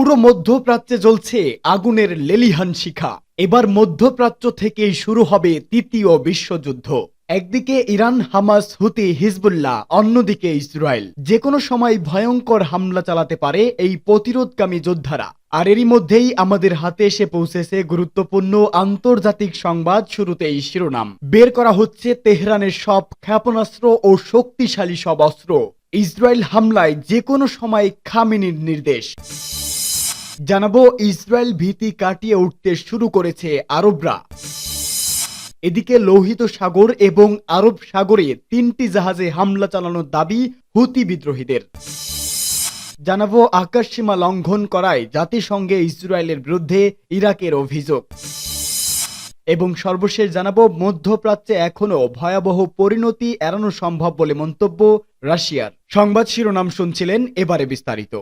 পুরো মধ্যপ্রাচ্যে জ্বলছে আগুনের লেলিহান শিখা। এবার মধ্যপ্রাচ্য থেকেই শুরু হবে তৃতীয় বিশ্বযুদ্ধ। একদিকে ইরান, হামাস, হুতি, হিজবুল্লাহ, অন্যদিকে ইসরায়েল। যে কোনো সময় ভয়ঙ্কর হামলা চালাতে পারে এই প্রতিরোধকামী যোদ্ধারা। আর এরই মধ্যেই আমাদের হাতে এসে পৌঁছেছে গুরুত্বপূর্ণ আন্তর্জাতিক সংবাদ শুরুতেই শিরোনাম। বের করা হচ্ছে তেহরানের সব ক্ষেপণাস্ত্র ও শক্তিশালী সব অস্ত্র। ইসরায়েল হামলায় যে কোনো সময় খামিনির নির্দেশ। জানাব, ইসরায়েল ভীতি কাটিয়ে উঠতে শুরু করেছে আরবরা। এদিকে লোহিত সাগর এবং আরব সাগরে তিনটি জাহাজে হামলা চালানোর দাবি হুতি বিদ্রোহীদের। জানাব, আকাশসীমা লঙ্ঘন করায় জাতিসংঘে ইসরায়েলের বিরুদ্ধে ইরাকের অভিযোগ। এবং সর্বশেষ জানাব, মধ্যপ্রাচ্যে এখনও ভয়াবহ পরিণতি এড়ানো সম্ভব বলে মন্তব্য রাশিয়ার। সংবাদ শিরোনাম শুনছিলেন এবারে বিস্তারিত।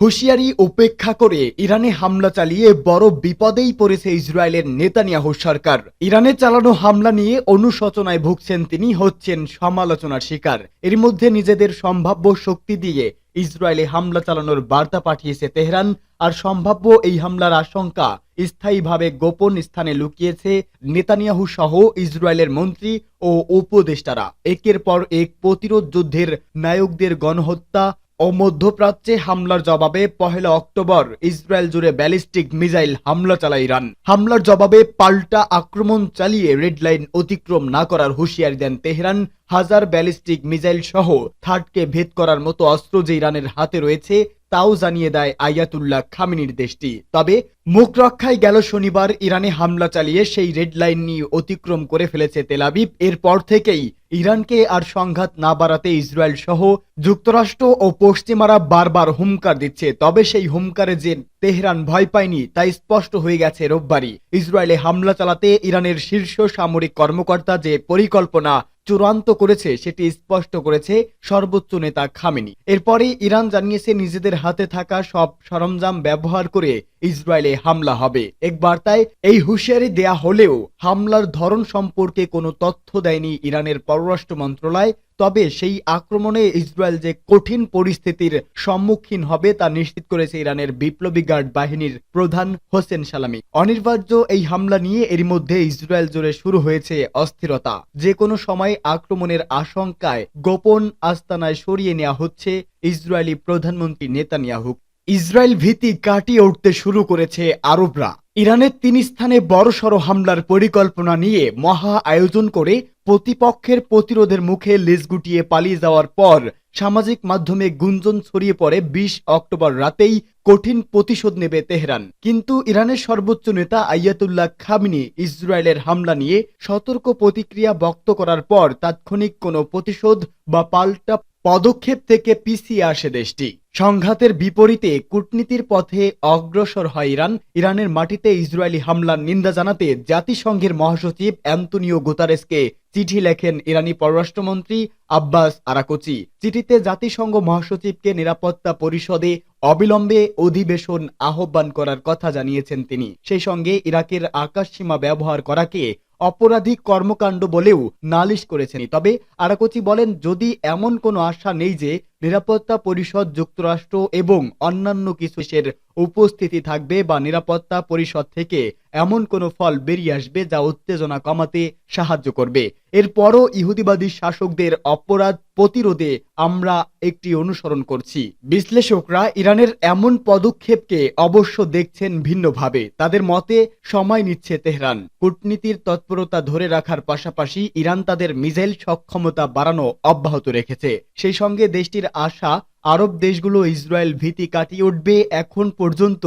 হুঁশিয়ারি উপেক্ষা করে ইরানে হামলা চালিয়ে বড় বিপদেই পড়েছে ইসরায়েলের নেতানিয়াহু সরকার। ইরানে চালানো হামলা নিয়ে অনুশোচনায় ভুগছেন তিনি হচ্ছেন সমালোচনার শিকার। এর মধ্যে নিজেদের সম্ভাব্য শক্তি দিয়ে ইসরায়েলে হামলা চালানোর বার্তা পাঠিয়েছে তেহরান, আর সম্ভাব্য এই হামলার আশঙ্কা স্থায়ীভাবে গোপন স্থানে লুকিয়েছে নেতানিয়াহু সহ ইসরায়েলের মন্ত্রী ও উপদেষ্টারা। একের পর এক প্রতিরোধ যুদ্ধের নায়কদের গণহত্যা ও মধ্যপ্রাচ্যে হামলার জবাবে পহেলা অক্টোবর ইসরায়েল জুড়ে ব্যালিস্টিক মিসাইল হামলা চালায় ইরান। হামলার জবাবে পাল্টা আক্রমণ চালিয়ে রেড লাইন অতিক্রম না করার হুঁশিয়ারি দেন তেহরান। হাজার ব্যালিস্টিক মিসাইল সহ থার্ডকে ভেদ করার মতো অস্ত্র যে ইরানের হাতে রয়েছে, তাও জানিয়ে দেয় আয়াতুল্লাহ খামিনির দেশটি। তবে মুখ রক্ষায় গেল শনিবার ইরানে হামলা চালিয়ে সেই রেড লাইন নিয়ে অতিক্রম করে ফেলেছে তেলাবিব এরপর থেকেই ইরানকে আর সংঘাত না বাড়াতে ইসরায়েল সহ যুক্তরাষ্ট্র ও পশ্চিমারা বারবার হুমকার দিচ্ছে। তবে সেই হুমকারে যে তেহরান ভয় পায়নি, তা স্পষ্ট হয়ে গেছে রোববারই। ইসরায়েলে হামলা চালাতে ইরানের শীর্ষ সামরিক কর্মকর্তা যে পরিকল্পনা চূড়ান্ত করেছে, সেটি স্পষ্ট করেছে সর্বোচ্চ নেতা খামেনি। এরপরে ইরান জানিয়েছে, নিজেদের হাতে থাকা সব সরঞ্জাম ব্যবহার করে ইসরায়েলে হামলা হবে। এক বার্তায়, এই হুঁশিয়ারি দেয়া হলেও হামলার ধরন সম্পর্কে কোনো তথ্য দেয়নি ইরানের পররাষ্ট্র মন্ত্রণালয়, তবে সেই আক্রমণে ইসরায়েল যে কঠিন পরিস্থিতির সম্মুখীন হবে তা নিশ্চিত করেছে ইরানের বিপ্লবী গার্ড বাহিনীর প্রধান হোসেন সালামি। অনিবার্য এই হামলা নিয়ে এর মধ্যে ইসরায়েল জুড়ে শুরু হয়েছে অস্থিরতা। যে কোনো সময় আক্রমণের আশঙ্কায় গোপন আস্তানায় সরিয়ে নেওয়া হচ্ছে ইসরায়েলি প্রধানমন্ত্রী নেতানিয়াহু। ইসরায়েল ভীতি কাটিয়ে উঠতে শুরু করেছে আরবরা। ইরানের তিন স্থানে বড়সড় হামলার পরিকল্পনা নিয়ে মহা আয়োজন করে প্রতিপক্ষের প্রতিরোধের মুখে লেজ গুটিয়ে পালিয়ে যাওয়ার পর সামাজিক মাধ্যমে গুঞ্জন ছড়িয়ে পড়ে বিশ অক্টোবর রাতেই কঠিন প্রতিশোধ নেবে তেহরান। কিন্তু ইরানের সর্বোচ্চ নেতা আয়াতুল্লাহ খামিনি ইসরায়েলের হামলা নিয়ে সতর্ক প্রতিক্রিয়া ব্যক্ত করার পর তাৎক্ষণিক কোনো প্রতিশোধ বা পাল্টা পদক্ষেপ থেকে পিছিয়ে আসে দেশটি। সংঘাতের বিপরীতে কূটনীতির পথে অগ্রসর হয় ইরান। ইরানের মাটিতে ইসরায়েলি হামলার নিন্দা জানাতে জাতিসংঘের মহাসচিব অ্যান্তনিও গুতারেসকে চিঠি লেখেন ইরানি পররাষ্ট্রমন্ত্রী আব্বাস আরাকোচি। চিঠিতে জাতিসংঘ মহাসচিবকে নিরাপত্তা পরিষদে অবিলম্বে অধিবেশন আহ্বান করার কথা জানিয়েছেন তিনি। সেই সঙ্গে ইরাকের আকাশসীমা ব্যবহার করাকে অপরাধিক কর্মকাণ্ড বলেও নালিশ করেছেন তবে আরাকচি বলেন, যদি এমন কোনো আশা নেই যে নিরাপত্তা পরিষদ, যুক্তরাষ্ট্র এবং অন্যান্য কিছু দেশের উপস্থিতি থাকবে বা নিরাপত্তা পরিষদ থেকে এমন কোনো ফল বেরিয়ে আসবে যা উত্তেজনা কমাতে সাহায্য করবে। এরপরও ইহুদিবাদী শাসকদের অপরাধ প্রতিরোধে আমরা একটি অনুসরণ করছি। বিশ্লেষকরা ইরানের এমন পদক্ষেপকে অবশ্য দেখছেন ভিন্নভাবে। তাদের মতে, সময় নিচ্ছে তেহরান। কূটনীতির তৎপরতা ধরে রাখার পাশাপাশি ইরান তাদের মিসাইল সক্ষমতা বাড়ানো অব্যাহত রেখেছে। সেই সঙ্গে দেশটির আশা আরব দেশগুলো ইসরায়েল ভীতি কাটিয়ে উঠবে এখন পর্যন্ত।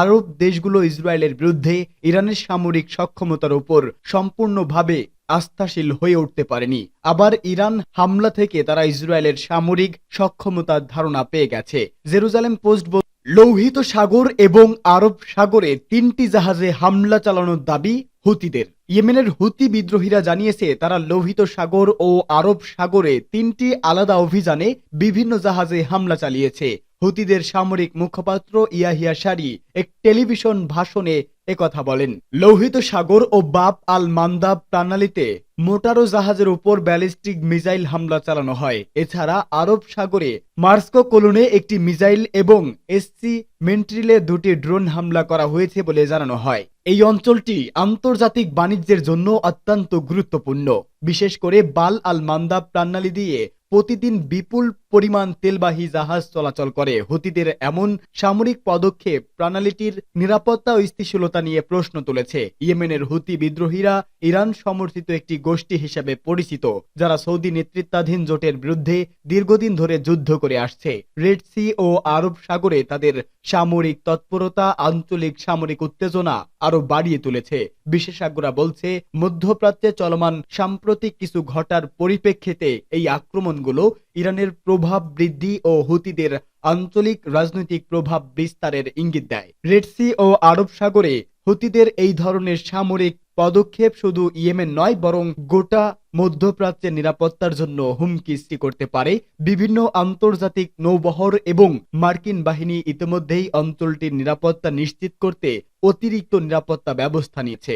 আরব দেশগুলো ইসরায়েলের বিরুদ্ধে ইরানের সামরিক সক্ষমতার উপর সম্পূর্ণভাবে আস্থাশীল হয়ে উঠতে পারেনি। আবার ইরান হামলা থেকে তারা ইসরায়েলের সামরিক সক্ষমতার ধারণা পেয়ে গেছে। জেরুজালেম পোস্ট লৌহিত সাগর এবং আরব সাগরে তিনটি জাহাজে হামলা চালানোর দাবি হুতিদের। ইয়েমেনের হুতি বিদ্রোহীরা জানিয়েছে, তারা লোহিত সাগর ও আরব সাগরে তিনটি আলাদা অভিযানে বিভিন্ন জাহাজে হামলা চালিয়েছে। হুতিদের সামরিক মুখপাত্র ইয়াহিয়া সারি এক টেলিভিশন ভাষণে একথা বলেন। লৌহিত সাগর ও বাব আল মান্দাব প্রণালীতে মোটারো জাহাজের উপর ব্যালিস্টিক মিসাইল হামলা চালানো হয়। এছাড়া আরব সাগরে মার্সকো কোলনে একটি মিসাইল এবং এসসি মেন্ট্রিলে দুটি ড্রোন হামলা করা হয়েছে বলে জানানো হয়। এই অঞ্চলটি আন্তর্জাতিক বাণিজ্যের জন্য অত্যন্ত গুরুত্বপূর্ণ। বিশেষ করে বাল আল মান্দাব প্রণালী দিয়ে প্রতিদিন বিপুল পরিমাণ তেলবাহী জাহাজ চলাচল করে। হুতিদের এমন সামরিক পদক্ষেপ প্রণালীটির নিরাপত্তা ও স্থিতিশীলতা নিয়ে প্রশ্ন তুলেছে। ইয়েমেনের হুতি বিদ্রোহীরা ইরান সমর্থিত একটি গোষ্ঠী হিসেবে পরিচিত, যারা সৌদি নেতৃত্বাধীন জোটের বিরুদ্ধে দীর্ঘদিন ধরে যুদ্ধ করে আসছে। রেড সি ও আরব সাগরে তাদের সামরিক তৎপরতা, আঞ্চলিক সামরিক উত্তেজনা আরও বাড়িয়ে তুলেছে। বিশেষজ্ঞরা বলছে, মধ্যপ্রাচ্যে চলমান সাম্প্রতিক কিছু ঘটার পরিপ্রেক্ষিতে এই আক্রমণগুলো ইরানের প্রভাব বৃদ্ধি ও হুতিদের আঞ্চলিক রাজনৈতিক প্রভাব বিস্তারের ইঙ্গিত দেয়। রেডসি ও আরব সাগরে হুতিদের এই ধরনের সামরিক পদক্ষেপ শুধু ইয়েমেন নয়, বরং গোটা মধ্যপ্রাচ্যের নিরাপত্তার জন্য হুমকি সৃষ্টি করতে পারে। বিভিন্ন আন্তর্জাতিক নৌবহর এবং মার্কিন বাহিনী ইতিমধ্যেই অঞ্চলটির নিরাপত্তা নিশ্চিত করতে অতিরিক্ত নিরাপত্তা ব্যবস্থা নিয়েছে।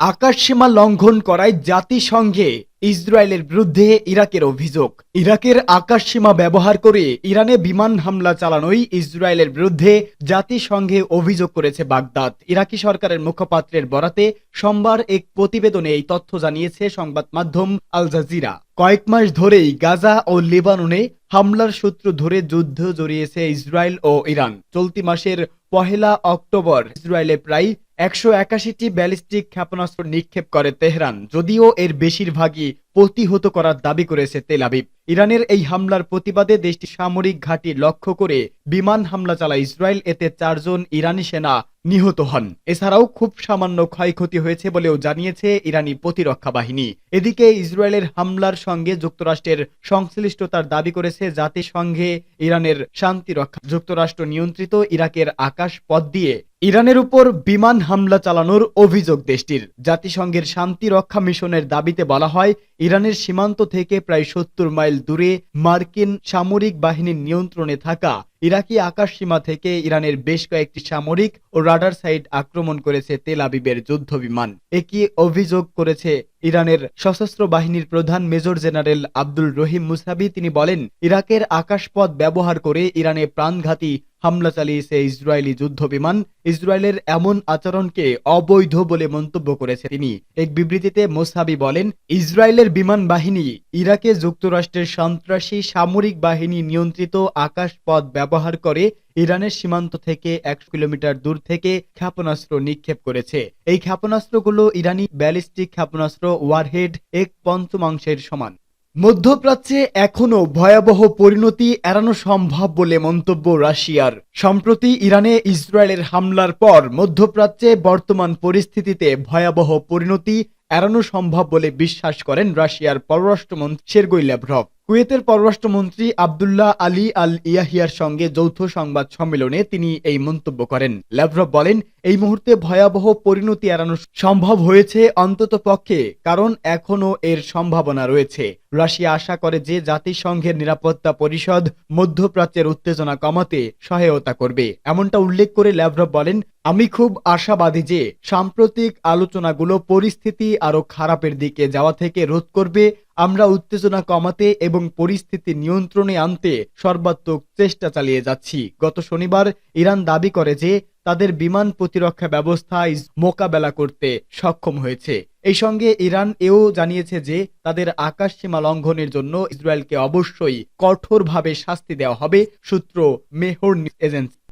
আকাশসীমা লঙ্ঘন করায় জাতিসংঘে ইসরায়েলের বিরুদ্ধে ইরাকের অভিযোগ। ইরাকের আকাশসীমা ব্যবহার করে ইরানে বিমান হামলা চালানোই ইসরায়েলের বিরুদ্ধে জাতিসংঘে অভিযোগ করেছে বাগদাদ। ইরাকি সরকারের মুখপাত্রের বরাতে সোমবার এক প্রতিবেদনে এই তথ্য জানিয়েছে সংবাদ মাধ্যম আল জাজিরা। কয়েক মাস ধরেই গাজা ও লেবাননে হামলার সূত্র ধরে যুদ্ধ জড়িয়েছে ইসরায়েল ও ইরান। চলতি মাসের পহেলা অক্টোবর ইসরায়েলে প্রায় একশো একাশিটি ব্যালিস্টিক ক্ষেপণাস্ত্র নিক্ষেপ করে তেহরান যদিও এর বেশিরভাগই প্রতিহত করার দাবি করেছে তেল আবিব। ইরানের এই হামলার প্রতিবাদে দেশটি সামরিক ঘাঁটি লক্ষ্য করে বিমান হামলা চালায় ইসরায়েল। এতে চারজন ইরানি সেনা নিহত হন। এছাড়াও খুব সামান্য ক্ষয়ক্ষতি হয়েছে বলেও জানিয়েছে ইরানি প্রতিরক্ষা বাহিনী। এদিকে ইসরায়েলের হামলার সঙ্গে যুক্তরাষ্ট্রের সংশ্লিষ্টতার দাবি করেছে জাতিসংঘে ইরানের শান্তি রক্ষা। যুক্তরাষ্ট্র নিয়ন্ত্রিত ইরাকের আকাশ পথ দিয়ে ইরানের উপর বিমান হামলা চালানোর অভিযোগ দেশটির। জাতিসংঘের শান্তি রক্ষা মিশনের দাবিতে বলা হয় ইরানের সীমান্ত থেকে প্রায় সত্তর মাইল দূরে মার্কিন সামরিক বাহিনীর নিয়ন্ত্রণে থাকা ইরাকি আকাশ সীমা থেকে ইরানের বেশ কয়েকটি সামরিক ও রাডার সাইট আক্রমণ করেছে তেল আবিবের যুদ্ধ বিমান একই অভিযোগ করেছে ইরানের সশস্ত্র বাহিনীর প্রধান major general Abdul Rahim Mousavi তিনি বলেন, ইরাকের আকাশপথ ব্যবহার করে ইরানে প্রাণঘাতী হামলা চালিয়েছে ইসরায়েলি যুদ্ধ বিমান ইসরায়েলের এমন আচরণকে অবৈধ বলে মন্তব্য করেছে তিনি। এক বিবৃতিতে মোসাবি বলেন, ইসরায়েলের বিমান বাহিনী ইরাকে যুক্তরাষ্ট্রের সন্ত্রাসী সামরিক বাহিনী নিয়ন্ত্রিত আকাশপথ ব্যবহার করে ইরানের সীমান্ত থেকে একশো কিলোমিটার দূর থেকে ক্ষেপণাস্ত্র নিক্ষেপ করেছে। এই ক্ষেপণাস্ত্রগুলো ইরানি ব্যালিস্টিক ক্ষেপণাস্ত্র ওয়ারহেড এক পঞ্চমাংশের সমান। মধ্যপ্রাচ্যে এখনও ভয়াবহ পরিণতি এড়ানো সম্ভব বলে মন্তব্য রাশিয়ার। সম্প্রতি ইরানে ইসরায়েলের হামলার পর মধ্যপ্রাচ্যে বর্তমান পরিস্থিতিতে ভয়াবহ পরিণতি এড়ানো সম্ভব বলে বিশ্বাস করেন রাশিয়ার পররাষ্ট্রমন্ত্রী সের্গই ল্যাভরভ। কুয়েতের পররাষ্ট্রমন্ত্রী আবদুল্লাহ আলী আল ইয়াহিয়ার সঙ্গে যৌথ সংবাদ সম্মেলনে তিনি এই মন্তব্য করেন। ল্যাভরভ বলেন, এই মুহূর্তে ভয়াবহ পরিণতি এড়ানো সম্ভব হয়েছে অন্তত পক্ষে, কারণ এখনও এর সম্ভাবনা রয়েছে। রাশিয়া আশা করে যে জাতিসংঘের নিরাপত্তা পরিষদ মধ্যপ্রাচ্যের উত্তেজনা কমাতে সহায়তা করবে। এমনটা উল্লেখ করে ল্যাভরভ বলেন আমি খুব আশাবাদী যে সাম্প্রতিক আলোচনাগুলো পরিস্থিতি আরও খারাপের দিকে যাওয়া থেকে রোধ করবে। আমরা উত্তেজনা কমাতে এবং পরিস্থিতি নিয়ন্ত্রণে আনতে সর্বাত্মক চেষ্টা চালিয়ে যাচ্ছি। গত শনিবার ইরান দাবি করে যে তাদের বিমান প্রতিরক্ষা ব্যবস্থা ইস- মোকাবেলা করতে সক্ষম হয়েছে। এই সঙ্গে ইরান এও জানিয়েছে যে তাদের আকাশ সীমা লঙ্ঘনের জন্য ইসরায়েলকে অবশ্যই কঠোরভাবে শাস্তি দেওয়া হবে, সূত্র মেহর এজেন্সি।